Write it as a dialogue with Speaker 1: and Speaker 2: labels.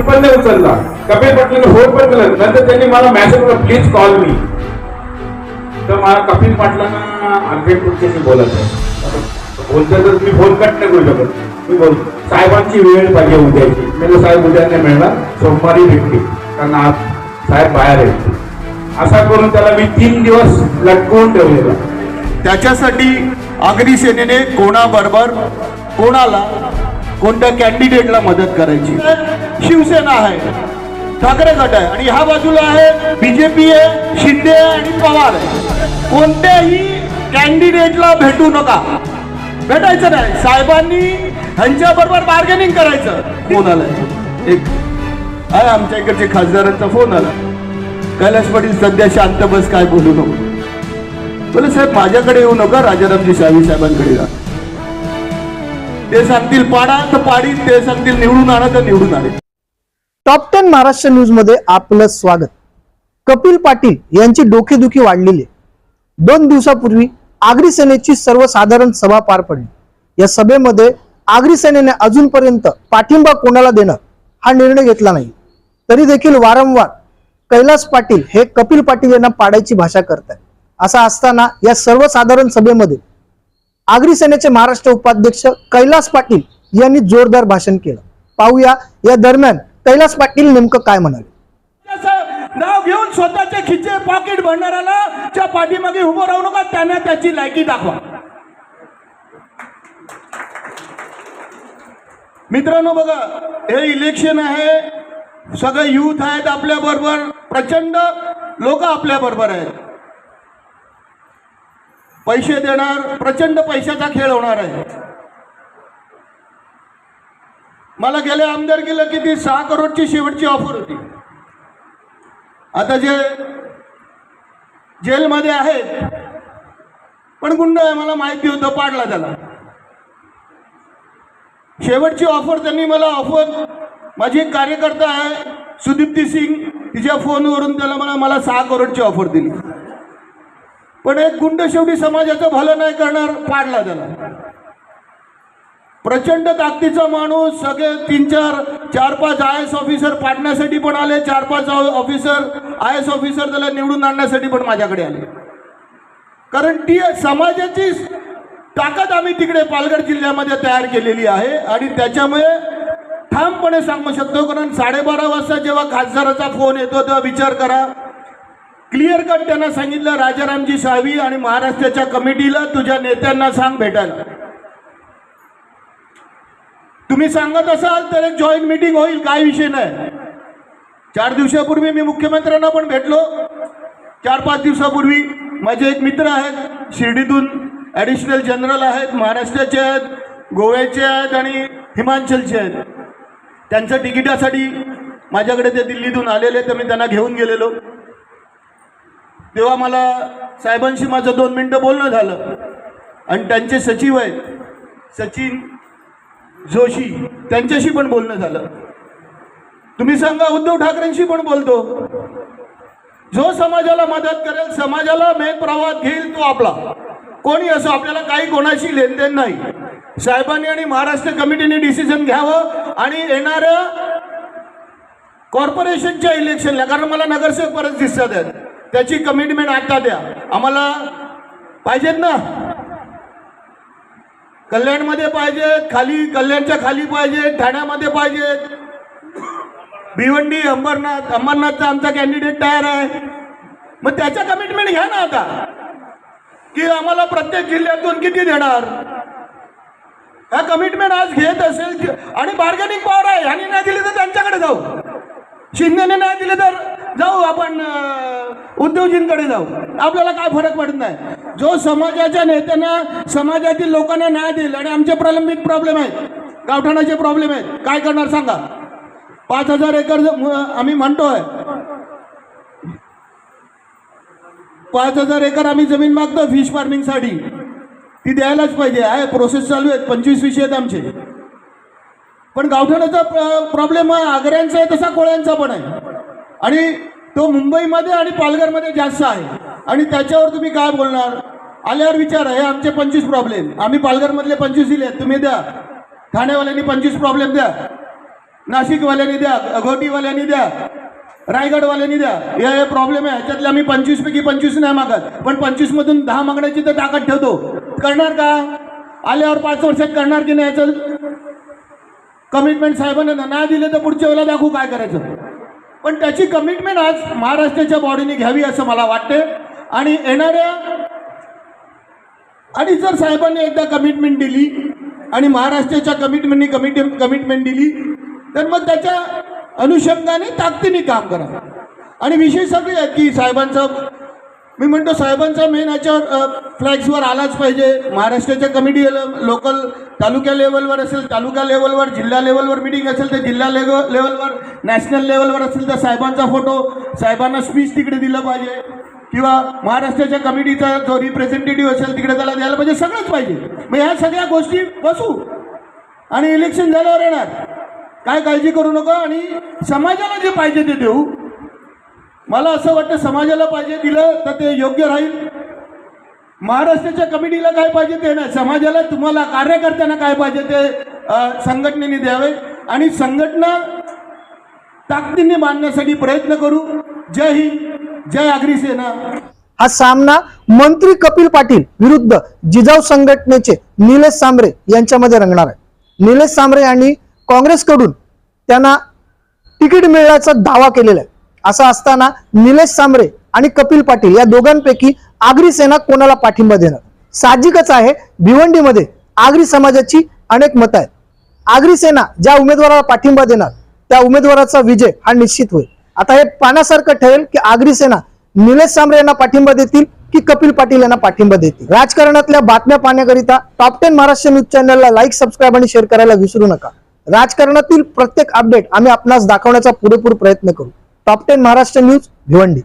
Speaker 1: Phone पण नाही उचलला. कपिल पाटलांनी फोन पण केला. नंतर त्यांनी मला मेसेज केला प्लीज कॉल मी तर मला कपिल पाटलांना आणखी तुमच्याशी बोलत आहे. बोलतोय तर मी फोन कट नाही करू शकत. मी बोल साहेबांची वेळ पाहिजे उद्याची. मी साहेब उद्या नाही मिळणार. सोमवारी भेटली कारण आज साहेब बाहेर आहेत. असा करून त्याला मी तीन दिवस लटकवून ठेवलेला.
Speaker 2: त्याच्यासाठी अग्निसेनेने सेनेने कोणाबरोबर कोणाला कोणत्या कॅन्डिडेटला मदत करायची? शिवसेना आहे ठाकरे गट आहे आणि ह्या बाजूला आहे बीजेपी आहे शिंदे आहे आणि पवार आहे. कोणत्याही कॅन्डिडेटला भेटू नका. भेटायचं नाही. साहेबांनी ह्यांच्या बरोबर बार्गेनिंग करायचं. फोन आलाय. एक. आहे आमच्या इकडचे खासदारांचा फोन आला. कैलास पाटील सध्या शांत बस काय बोलू नको. बोले साहेब माझ्याकडे येऊ नका राजारामजी साहेब साहेबांकडे जा. ते सांगतील पाडा तर पाडी ते सांगतील निवडून आणा तर निवडून आले
Speaker 3: टॉप टेन महाराष्ट्र न्यूजमध्ये आपलं स्वागत. कपिल पाटील यांची डोकेदुखी वाढलेली दोन दिवसापूर्वी आगरी सेनेची सर्वसाधारण सभा पार पडली. या सभेमध्ये आगरी सेनेने अजूनपर्यंत पाठिंबा कोणाला देणं हा निर्णय घेतला नाही. तरी देखील वारंवार कैलास पाटील हे कपिल पाटील यांना पाडायची भाषा करत आहे असा असताना या सर्वसाधारण सभेमध्ये आगरी सेनेचे महाराष्ट्र उपाध्यक्ष कैलास पाटील यांनी जोरदार भाषण केलं. पाहूया या दरम्यान कैलास पाटील नेमकं काय म्हणाले?
Speaker 2: नाव घेऊन स्वतःचे खिचे पॉकेट भरणाऱ्याला च्या पाठीमागे उभं राहू नका त्यांना त्याची लायकी दाखवा. मित्रांनो बघा हे इलेक्शन आहे. सगळे युथ आहेत आपल्या बरोबर प्रचंड लोक आपल्या बरोबर आहेत. पैसे देणार प्रचंड पैशाचा खेळ होणार आहे. मला गेल्या आमदार केलं की ती सहा करोडची शेवटची ऑफर होती. आता जे जेलमध्ये आहेत पण गुंड आहे मला माहिती होतं पाडला त्याला. शेवटची ऑफर त्यांनी मला ऑफर माझी एक कार्यकर्ता आहे सुदीप्ती सिंग तिच्या फोनवरून त्याला मला मला सहा करोडची ऑफर दिली. पण एक गुंड शेवटी समाजाचं भलं नाही करणार पाडला त्याला. प्रचंड ताकदीचा माणूस सगळे तीन चार चार पाच आय एस ऑफिसर पाडण्यासाठी पण आले चार पाच ऑफिसर आय एस ऑफिसर त्याला निवडून आणण्यासाठी पण माझ्याकडे आले. कारण ती समाजाची ताकद आम्ही तिकडे पालघर जिल्ह्यामध्ये तयार केलेली आहे आणि त्याच्यामुळे ठामपणे सांगू शकतो कारण साडेबारा वाजता जेव्हा खासदाराचा फोन येतो तेव्हा विचार करा क्लिअर कट त्यांना सांगितलं राजारामजी सावी आणि महाराष्ट्राच्या कमिटीला तुझ्या नेत्यांना सांग भेटायला तुम्ही सांगत असाल तर एक जॉईंट मीटिंग होईल काय विषय नाही. चार दिवसापूर्वी मी मुख्यमंत्र्यांना पण भेटलो. चार पाच दिवसापूर्वी माझे एक मित्र आहेत शिर्डीतून ॲडिशनल जनरल आहेत महाराष्ट्राचे आहेत गोव्याचे आहेत आणि हिमाचलचे आहेत. त्यांच्या तिकिटासाठी माझ्याकडे ते दिल्लीतून आलेले तर मी त्यांना घेऊन गेलेलो. तेव्हा मला साहेबांशी माझं दोन मिनटं बोलणं झालं. आणि त्यांचे सचिव आहेत सचिन जोशी त्यांच्याशी पण बोलणं झालं. तुम्ही सांगा उद्धव ठाकरेंशी पण बोलतो. जो समाजाला मदत करेल समाजाला मेन प्रवाहात घेईल तो आपला. कोणी असो आपल्याला काही कोणाशी लेनदेन नाही. साहेबांनी आणि महाराष्ट्र कमिटीने डिसिजन घ्यावं आणि येणाऱ्या कॉर्पोरेशनच्या इलेक्शनला कारण मला नगरसेवक परत दिसतात. आहेत त्याची कमिटमेंट आता द्या. आम्हाला पाहिजेत ना? कल्याणमध्ये पाहिजेत खाली कल्याणच्या खाली पाहिजेत ठाण्यामध्ये पाहिजेत भिवंडी अंबरनाथ अंबरनाथचा आमचा कॅन्डिडेट तयार आहे. मग त्याच्या कमिटमेंट घ्या ना आता. की आम्हाला प्रत्येक जिल्ह्यातून किती देणार? हा कमिटमेंट आज घेत असेल आणि बार्गेनिंग पॉवर आहे. ह्याने नाही दिली तर त्यांच्याकडे जाऊ. शिंदेने नाही दिले तर जाऊ आपण उद्योजींकडे जाऊ. आपल्याला काय फरक पडत नाही. जो समाजाच्या नेत्यांना समाजातील लोकांना न्याय देईल आणि आमचे प्रलंबित प्रॉब्लेम आहेत गावठाणाचे प्रॉब्लेम आहेत काय करणार सांगा? पाच हजार एकर आम्ही म्हणतोय. पाच हजार एकर आम्ही जमीन मागतो फिश फार्मिंगसाठी ती द्यायलाच पाहिजे. आहे प्रोसेस चालू आहेत. पंचवीस विषय आहेत आमचे. पण गावठाणाचा प्रॉब्लेम हा आग्र्यांचा आहे तसा कोळ्यांचा पण आहे. आणि तो मुंबईमध्ये आणि पालघरमध्ये जास्त आहे. आणि त्याच्यावर तुम्ही काय बोलणार? आल्यावर विचार हे आमचे पंचवीस प्रॉब्लेम आम्ही पालघरमधले पंचवीस दिले तुम्ही द्या. ठाणेवाल्यांनी पंचवीस प्रॉब्लेम द्या. नाशिकवाल्यांनी द्या अघोटीवाल्यांनी द्या रायगडवाल्यांनी द्या. हे हे प्रॉब्लेम आहे. ह्याच्यातले आम्ही पंचवीसपैकी पंचवीस नाही मागत. पण पंचवीसमधून दहा मागण्याची तर ताकद ठेवतो. करणार का? आल्यावर पाच वर्षात करणार की नाही याचं? कमिटमेंट साहेबांना नाही दिले तर पुढच्या वेळेला दाखवू काय करायचं. पण त्याची कमिटमेंट आज महाराष्ट्राच्या बॉडीने घ्यावी असं मला वाटते आणि येणाऱ्या आणि जर साहेबांनी एकदा कमिटमेंट दिली आणि महाराष्ट्राच्या कमिटमेंटनी कमिट कमिटमेंट दिली तर मग त्याच्या अनुषंगाने ताकदीने काम करा. आणि विषय सगळे आहे की साहेबांचं मी म्हणतो साहेबांचा मेन याच्यावर फ्लॅग्सवर आलाच पाहिजे. महाराष्ट्राच्या कमिटी लोकल तालुक्या लेवलवर असेल तालुका लेवलवर जिल्हा लेवलवर मिटिंग असेल तर जिल्हा लेव लेवलवर नॅशनल लेवलवर असेल तर साहेबांचा फोटो साहेबांना स्पीच तिकडे दिलं पाहिजे. किंवा महाराष्ट्राच्या कमिटीचा जो रिप्रेझेंटेटिव्ह असेल तिकडे त्याला द्यायला पाहिजे. सगळंच पाहिजे. मग ह्या सगळ्या गोष्टी बसू. आणि इलेक्शन झाल्यावर येणार. काय काळजी करू नका. आणि समाजाला जे पाहिजे ते देऊ. मला असं वाटतं समाजाला पाहिजे दिलं तर ते योग्य राहील. महाराष्ट्राच्या कमिटीला काय पाहिजे ते नाही. समाजाला तुम्हाला कार्यकर्त्यांना काय पाहिजे ते संघटनेने द्यावे. आणि संघटना ताकदीने बांधण्यासाठी प्रयत्न करू. जय हिंद जय आगरी सेना.
Speaker 3: हा सामना मंत्री कपिल पाटील विरुद्ध जिजाऊ संघटनेचे निलेश सांबरे यांच्यामध्ये रंगणार आहे. निलेश सांबरे यांनी काँग्रेसकडून त्यांना तिकीट मिळण्याचा दावा केलेला आहे. असं असताना निलेश सांबरे आणि कपिल पाटील या दोघांपैकी आगरी सेना कोणाला पाठिंबा देणार? साहजिकच आहे भिवंडीमध्ये आगरी समाजाची अनेक मतं आहेत. आगरी सेना ज्या उमेदवाराला पाठिंबा देणार त्या उमेदवाराचा विजय हा निश्चित होईल. आता हे पाण्यासारखं ठरेल की आगरी सेना निलेश सांबरे यांना पाठिंबा देतील की कपिल पाटील यांना पाठिंबा देतील? राजकारणातल्या बातम्या पाहण्याकरिता टॉप टेन महाराष्ट्र न्यूज चॅनलला लाईक सबस्क्राईब आणि शेअर करायला विसरू नका. राजकारणातील प्रत्येक अपडेट आम्ही आपणास दाखवण्याचा पुरेपूर प्रयत्न करू. Top ten Maharashtra news Bhiwandi.